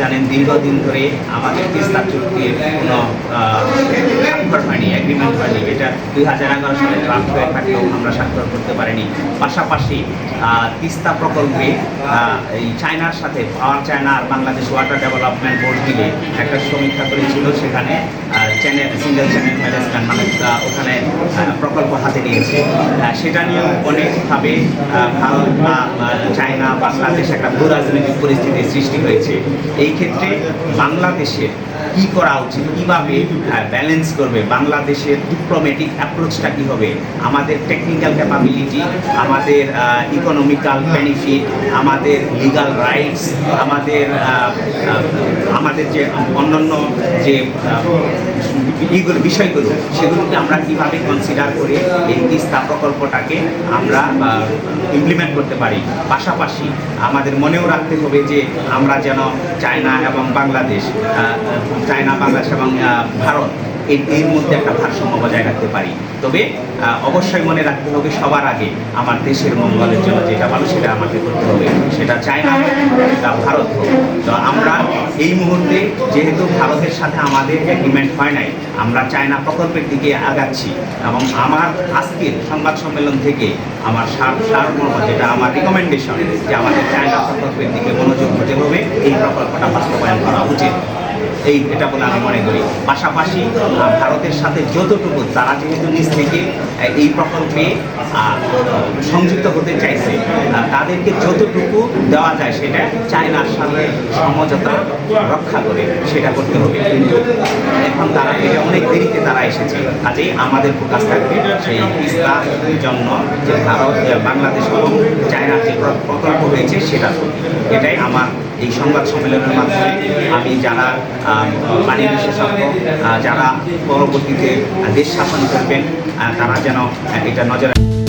জানেন দীর্ঘদিন ধরে আমাদের তিস্তা চুক্তির কোনো স্বাক্ষর হয়নি এগ্রিমেন্ট হয়নি। এটা দুই হাজার এগারো সালে ড্রাফট হয়ে থাকলেও আমরা স্বাক্ষর করতে পারিনি। পাশাপাশি তিস্তা প্রকল্পে এই চায়নার সাথে, পাওয়ার চায়না আর বাংলাদেশ ওয়াটার ডেভেলপমেন্ট বোর্ড মিলে একটা সমীক্ষা করেছিল। সেখানে চ্যানেল সিঙ্গেল চ্যানেল ম্যানেজমেন্ট মানে ওখানে প্রকল্প হাতে নিয়েছে। সেটা নিয়েও অনেকভাবে ভারত বা বাংলাদেশ একটা ভূ রাজনৈতিক পরিস্থিতির সৃষ্টি হয়েছে। এই ক্ষেত্রে বাংলাদেশের কি করা উচিত? কীভাবে ব্যালেন্স করবে? বাংলাদেশের ডিপ্লোমেটিক অ্যাপ্রোচটা কি হবে? আমাদের টেকনিক্যাল ক্যাপাবিলিটি আমাদের ইকোনমিক্যাল বেনিফিট আমাদের লিগাল রাইটস আমাদের আমাদের যে অন্যান্য যে এইগুলো বিষয়গুলো সেগুলোকে আমরা কীভাবে কনসিডার করে এই তিস্তা প্রকল্পটাকে আমরা ইমপ্লিমেন্ট করতে পারি। পাশাপাশি আমাদের মনেও রাখতে হবে যে আমরা যেন চায়না এবং বাংলাদেশ চায়না বাংলাদেশ এবং ভারত এর মধ্যে একটা ভারসাম্য বজায় রাখতে পারি। তবে অবশ্যই মনে রাখতে হবে সবার আগে আমার দেশের মঙ্গলের জন্য যেটা ভালো সেটা আমাকে করতে হবে সেটা চায়না হোক, সেটা ভারত হোক। তো আমরা এই মুহূর্তে যেহেতু ভারতের সাথে আমাদের এগ্রিমেন্ট হয় নাই, আমরা চায়না প্রকল্পের দিকে আগাচ্ছি এবং আমার আজকের সংবাদ সম্মেলন থেকে আমার সার সারমর্ম, যেটা আমার রিকমেন্ডেশন যে আমাদের চায়না প্রকল্পের দিকে মনোযোগ হতে হবে, এই প্রকল্পটা বাস্তবায়ন করা উচিত। এই এটা বলে আমি মনে করি। পাশাপাশি ভারতের সাথে যতটুকু তারা যেহেতু নিজ থেকে এই প্রকল্পে সংযুক্ত হতে চাইছে তাদেরকে যতটুকু দেওয়া যায় সেটা চায়নার সাথে সমঝোতা রক্ষা করে সেটা করতে হবে। কিন্তু এখন তারা এটা অনেক দেরিতে তারা এসেছে কাজেই আমাদের ফোকাস থাকবে সেই তিস্তার জন্য যে ভারত বাংলাদেশ এবং চায়নার যে প্রকল্প হয়েছে সেটা এটাই আমার এই সংবাদ সম্মেলনের মাধ্যমে আমি যারা পানি বিশেষজ্ঞ যারা পরবর্তীতে দেশ শাসন করবেন তারা যেন এটা নজরে